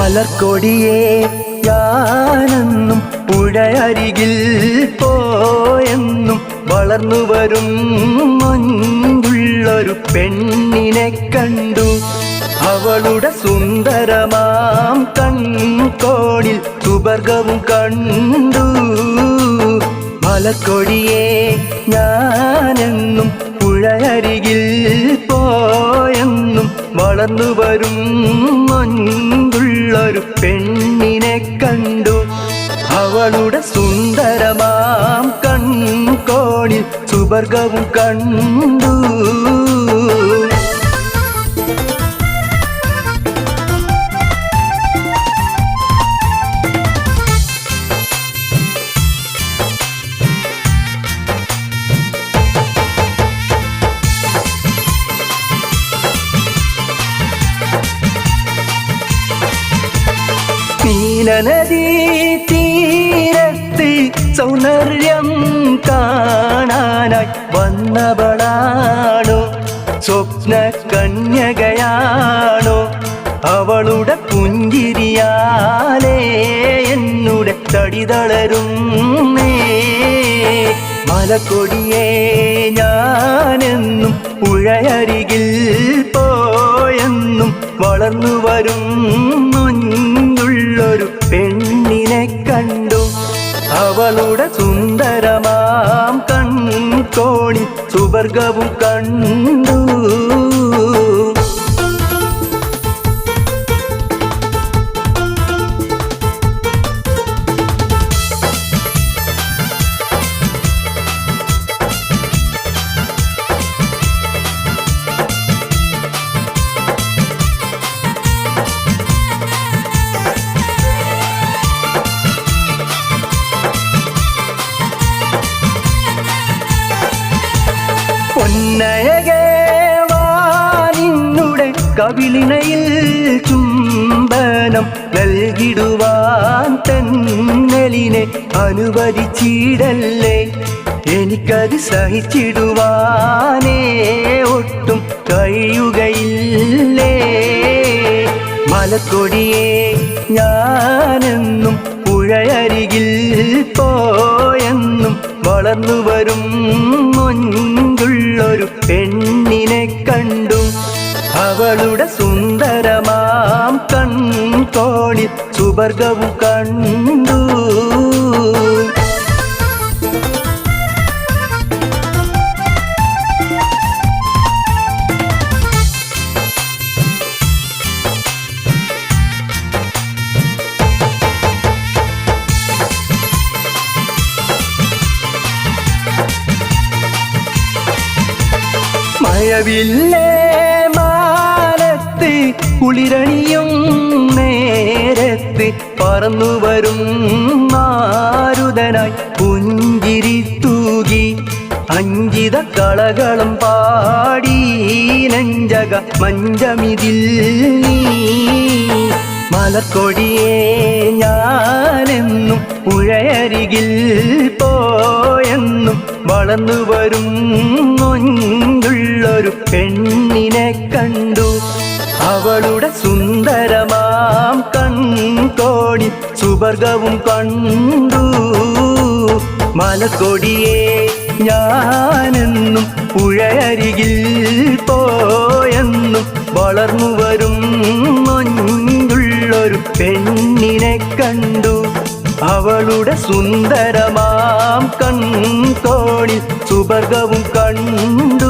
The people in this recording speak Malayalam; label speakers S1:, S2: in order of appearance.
S1: മലർക്കൊടിയേ ഞാനെന്നും പുഴയരികിൽ പോയെന്നും വളർന്നു വരും മഞ്ഞുള്ളൊരു പെണ്ണിനെ കണ്ടു. അവളുടെ സുന്ദരമാം കൺകോണിൽ സുവർഗവും കണ്ടു. മലക്കൊടിയേ ഞാനെന്നും പുഴയരികിൽ പോയെന്നും വളർന്നു വരും മഞ്ഞുള്ളൊരു പെണ്ണിനെ കണ്ടു. അവളുടെ സുന്ദരമാം കൺകോണിൽ സുവർഗവും കണ്ടു. നീലനദീ തീരത്ത് സൗന്ദര്യം കാണാനായി വന്നവളാണോ? സ്വപ്ന കന്യകയാണോ? അവളുടെ പുഞ്ചിരിയാലേ എന്നുടെ തടിതളരും മലക്കൊടിയേ ഞാനെന്നും പുഴയരികിൽ പോയെന്നും വളർന്നു വരും മഞ്ഞുള്ളൊരു പെണ്ണിനെ കണ്ടു. അവളുടെ സുന്ദരമാം കൺകോണി സുവർഗവും കണ്ടു. പൊന്നയകേ വാനിന്നുടെ കവിളിനയിൽ ചുംബനം നൽകിടുവാൻ തന്നലിനെ അനുവദിച്ചിടല്ലേ? എനിക്കത് സഹിച്ചിടുവാനേ ഒട്ടും കഴിയുകയില്ലേ? മലക്കൊടിയെ ഞാനെന്നും പുഴയരികിൽ പോയെന്നും വളർന്നു വരും മൊഞ്ചുള്ളൊരു പെണ്ണിനെ കണ്ടു. അവളുടെ സുന്ദരമാം കൺകോണിൽ സുവർഗവും കണ്ടു. മഴവില്ലേ മാനത്ത് കുളിരണിയും നേരത്ത് പറന്നു വരും മാരുതനായി പുഞ്ചിരി തൂകി അഞ്ചിത കളകളും പാടി നെഞ്ചക മഞ്ചമിതിൽ നീ. മലക്കൊടിയേ ഞാനെന്നും പുഴയരികിൽ പോയെന്നും വളർന്നു വരും മൊഞ്ചുള്ളൊരു പെണ്ണിനെ കണ്ടു. അവളുടെ സുന്ദരമാം കൺകോണി സുവർഗവും കണ്ടു. മലക്കൊടിയേ ഞാനെന്നും പുഴയരികിൽ പോയെന്നും വളർന്നു വരും മഞ്ഞുള്ളൊരു പെണ്ണിനെ കണ്ടു. അവളുടെ സുന്ദരമാം കൺകോണിൽ സുവർഗവും കണ്ടു